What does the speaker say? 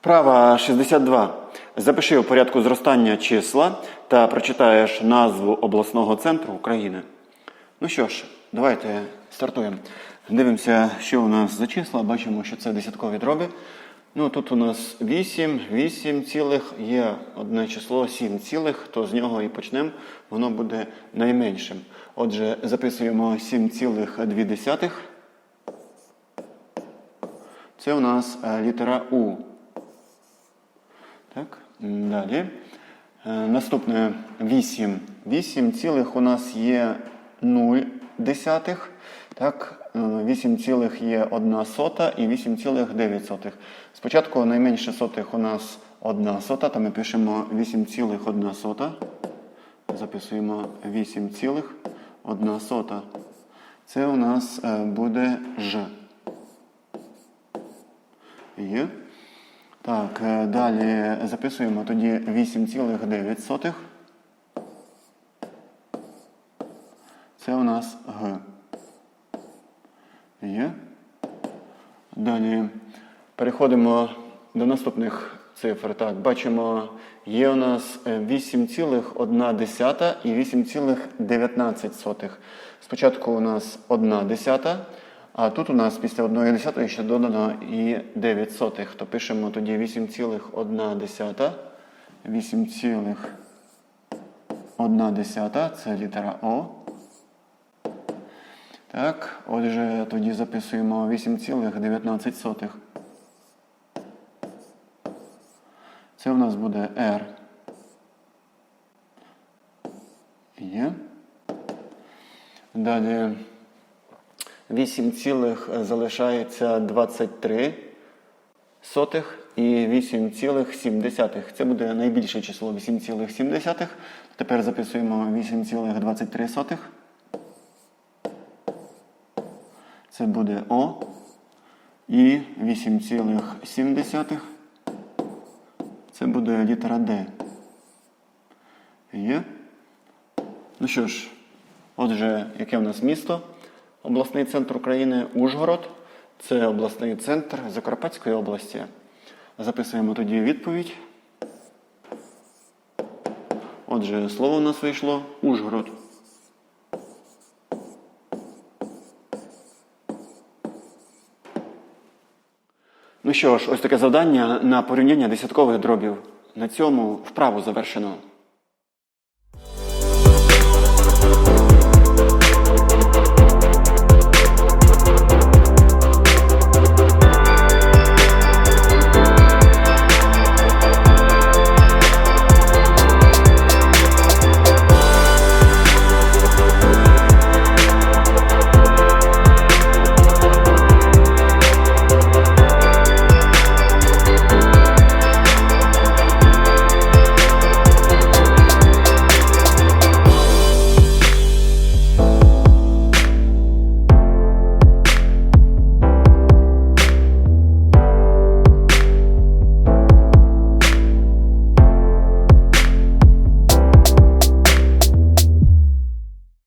Вправа 62. Запиши у порядку зростання числа та прочитаєш назву обласного центру України. Ну що ж, давайте стартуємо. Дивимося, що у нас за числа. Бачимо, що це десяткові дроби. Ну, тут у нас 8, 8 цілих, є одне число 7 цілих, то з нього і почнемо, воно буде найменшим. Отже, записуємо 7,2. Це у нас е, літера У. Так, далі. Е, Наступне 8. 8 цілих у нас є 0 десятих. Так, е, 8 цілих є 1 сота і 8 цілих 9 сотих. Спочатку найменше сотих у нас 1 сота, то ми пишемо 8 цілих 1 сота. Записуємо 8 цілих 1 сота. Це у нас е, буде Ж. Є. Так, е, далі записуємо тоді 8,9. Це у нас Г. Є. Далі переходимо до наступних цифр. Так, бачимо, є у нас е, 8,1 і 8,19. Спочатку у нас 1 десята, а тут у нас після 1 десятої ще додано і 9 сотих. То пишемо тоді 8,1. 8,1 це літера О. Так, отже, тоді записуємо 8,19. Це у нас буде R. Є. Далі 8 цілих залишається 23 сотих і 8,7. Це буде найбільше число 8,7. Тепер записуємо 8,23. сотих. Це буде О. І 8,7. Це буде літера Д. Є. Ну що ж, отже, яке в нас місто? Обласний центр України Ужгород. Це обласний центр Закарпатської області. Записуємо тоді відповідь. Отже, слово у нас вийшло Ужгород. Ну що ж, ось таке завдання на порівняння десяткових дробів. На цьому вправу завершено.